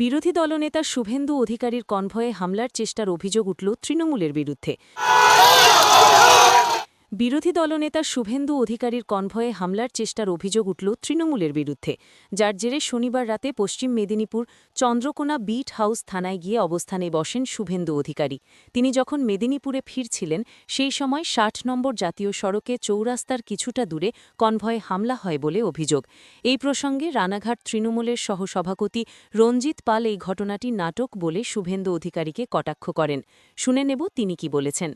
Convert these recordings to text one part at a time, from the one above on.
বিরোধী দলনেতা শুভেন্দু অধিকারীর কনভয়ে হামলার চেষ্টার অভিযোগ উঠল তৃণমূলের বিরুদ্ধে। বিরোধী দলনেতা শুভেন্দু অধিকারীর কনভয়ে হামলার চেষ্টার অভিযোগ উঠল তৃণমূলের বিরুদ্ধে। যার জেরে শনিবার রাতে পশ্চিম মেদিনীপুর চন্দ্রকোনা বিট হাউস থানায় গিয়ে অবস্থানে বসেন শুভেন্দু অধিকারী। তিনি যখন মেদিনীপুরে ফিরছিলেন, সেই সময় ষাট নম্বর জাতীয় সড়কে চৌরাস্তার কিছুটা দূরে কনভয়ে হামলা হয় বলে অভিযোগ। এই প্রসঙ্গে রানাঘাট তৃণমূলের সহসভাপতি রঞ্জিত পাল এই ঘটনাটি নাটক বলে শুভেন্দু অধিকারীকে কটাক্ষ করেন। শুনে নেব তিনি কি বলেছেন।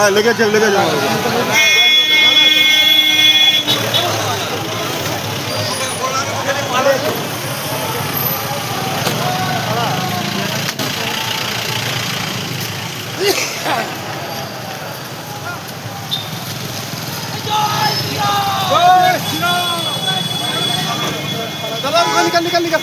আমার লেগেছে লেগেছে আমার। দাদা নিকাল নিকাল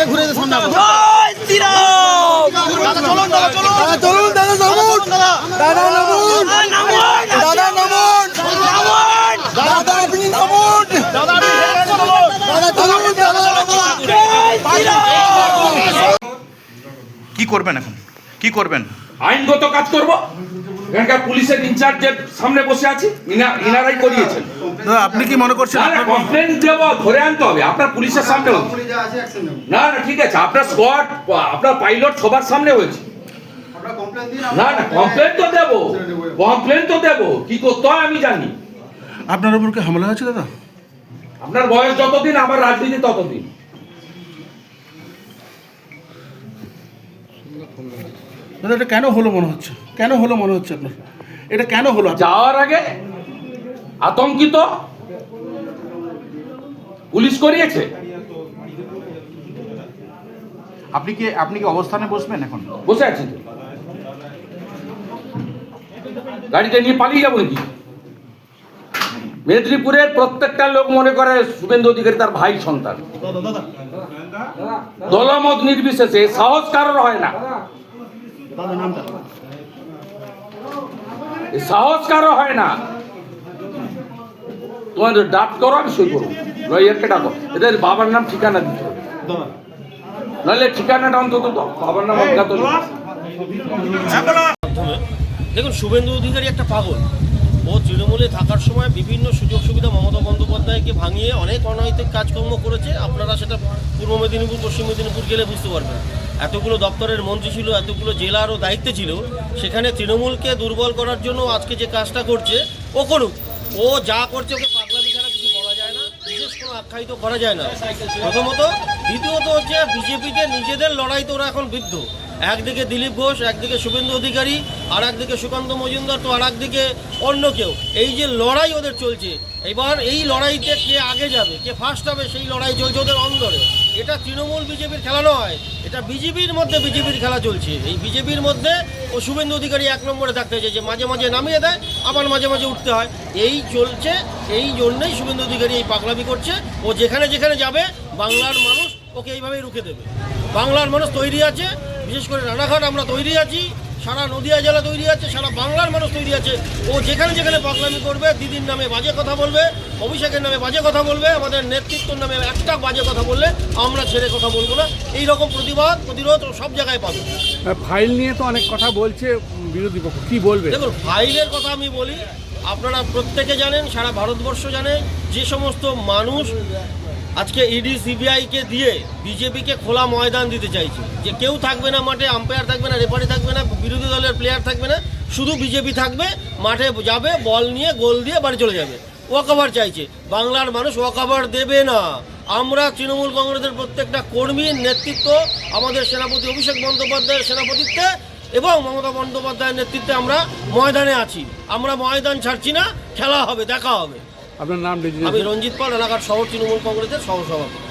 যে ঘুরে সামনে জয় শ্রীরাম! দাদা চলুন দাদা চলুন। দাদা চলুন দাদা নামুন। দাদা নামুন। দাদা নামুন। দাদা আপনি নামুন। দাদা চলুন। দাদা কি করবেন এখন? কি করবেন? আইনগত কাজ করব? এখানকার পুলিশের ইনচার্জের সামনে বসে আছি ইনা- ইনারাই করিয়েছেন। আপনি কি মনে করছেন আপনার- কমপ্লেন দেবো ধরে আনতে হবে আপনার পুলিশের সামনে হচ্ছে না না ঠিক আছে আপনার স্কোয়াড আপনার পাইলট সবার সামনে হয়েছে। না না কমপ্লেন তো দেবো কমপ্লেন তো দেবো কি করতে হয় আমি জানি। আপনার উপর কি হামলা হয়েছে দাদা? আপনার বয়স যতদিন আমার রাজনীতি ততদিন। দাদা এটা কেন হলো মনে হচ্ছে? কেন হলো মনে হচ্ছে আপনার? এটা কেন হলো যাওয়ার আগে আতঙ্কিত? পুলিশ করিয়েছে? আপনি কি আপনি কি অবস্থানে বসবেন এখন? বসে আছেন তো। গাড়িটা নিয়ে পালিয়ে যাব নাকি? মেদিনীপুরের প্রত্যেকটা লোক মনে করে শুভেন্দু অধিকারী তার ভাই সন্তান। দলমত নির্বিশেষে সাহস কারোর হয় না। সাহস কারও হয় না। তোমাদের ডাক করো আমি সই করব। লয়ারকে ডাকো। এদের বাবার নাম ঠিকানা দিতে হবে। নাহলে ঠিকানাটা অন্তত বাবার নাম অজ্ঞাত মাধ্যমে দেখুন শুভেন্দু অধিকারী একটা পাগল। ও তৃণমূলে থাকার সময় বিভিন্ন সুযোগ সুবিধা মমতা বন্দ্যোপাধ্যায়কে ভাঙিয়ে অনেক অনৈতিক কাজকর্ম করেছে। আপনারা সেটা পূর্ব মেদিনীপুর পশ্চিম মেদিনীপুর গেলে বুঝতে পারবেন। এতগুলো দপ্তরের মন্ত্রী ছিল, এতগুলো জেলারও দায়িত্ব ছিল, সেখানে তৃণমূলকে দুর্বল করার জন্য আজকে যে কাজটা করছে, ও করুক। ও যা করছে, ওকে পাগলামি ছাড়া কিছু বলা যায় না, বিশেষ কোনো আখ্যায়িত করা যায় না। প্রথমত, দ্বিতীয়ত হচ্ছে বিজেপিতে নিজেদের লড়াই তো ওরা এখন বৃদ্ধ। একদিকে দিলীপ ঘোষ, একদিকে শুভেন্দু অধিকারী, আর একদিকে সুকান্ত মজুমদার, তো আর একদিকে অন্য কেউ। এই যে লড়াই ওদের চলছে এবার এই লড়াইতে কে আগে যাবে, কে ফার্স্ট হবে সেই লড়াই চলছে ওদের অন্দরে। এটা তৃণমূল বিজেপির খেলা নয়, এটা বিজেপির মধ্যে বিজেপির খেলা চলছে। এই বিজেপির মধ্যে ও শুভেন্দু অধিকারী এক নম্বরে থাকতে যে মাঝে মাঝে নামিয়ে দেয়, আবার মাঝে মাঝে উঠতে হয়। এই চলছে, এই জন্যই শুভেন্দু অধিকারী এই পাগলামি করছে। ও যেখানে যেখানে যাবে, বাংলার মানুষ ওকে এইভাবেই রুখে দেবে। বাংলার মানুষ তৈরি আছে, বিশেষ করে রানাঘাট আমরা তৈরি আছি। সারা নদিয়া জেলা তৈরি আছে সারা বাংলার মানুষ তৈরি আছে। ও যেখানে যেখানে পাগলামি করবে দিদির নামে বাজে কথা বলবে অভিষেকের নামে বাজে কথা বলবে আমাদের নেতৃত্বর নামে একটা বাজে কথা বললে আমরা ছেড়ে কথা বলব না। এই রকম প্রতিবাদ প্রতিরোধ ও সব জায়গায় পাবে। ফাইল নিয়ে তো অনেক কথা বলছে বিরোধী পক্ষ কি বলবে? দেখুন ফাইলের কথা আমি বলি আপনারা প্রত্যেকে জানেন সারা ভারতবর্ষ জানে যে সমস্ত মানুষ আজকে ইডি সিবিআইকে দিয়ে বিজেপিকে খোলা ময়দান দিতে চাইছে। যে কেউ থাকবে না মাঠে আম্পায়ার থাকবে না রেফারি থাকবে না, বিরোধী দলের প্লেয়ার থাকবে না, শুধু বিজেপি থাকবে, মাঠে যাবে বল নিয়ে, গোল দিয়ে বাড়ি চলে যাবে। ওয়াকওভার চাইছে। বাংলার মানুষ ওয়াকওভার দেবে না। আমরা তৃণমূল কংগ্রেসের প্রত্যেকটা কর্মীর নেতৃত্ব, আমাদের সেনাপতি অভিষেক বন্দ্যোপাধ্যায়ের সেনাপতিত্বে এবং মমতা বন্দ্যোপাধ্যায়ের নেতৃত্বে আমরা ময়দানে আছি। আমরা ময়দান ছাড়ছি না, খেলা হবে, দেখা হবে। আপনার নাম আমি রঞ্জিত পাল এলাকার শহর তৃণমূল কংগ্রেসের সহসভাপতি।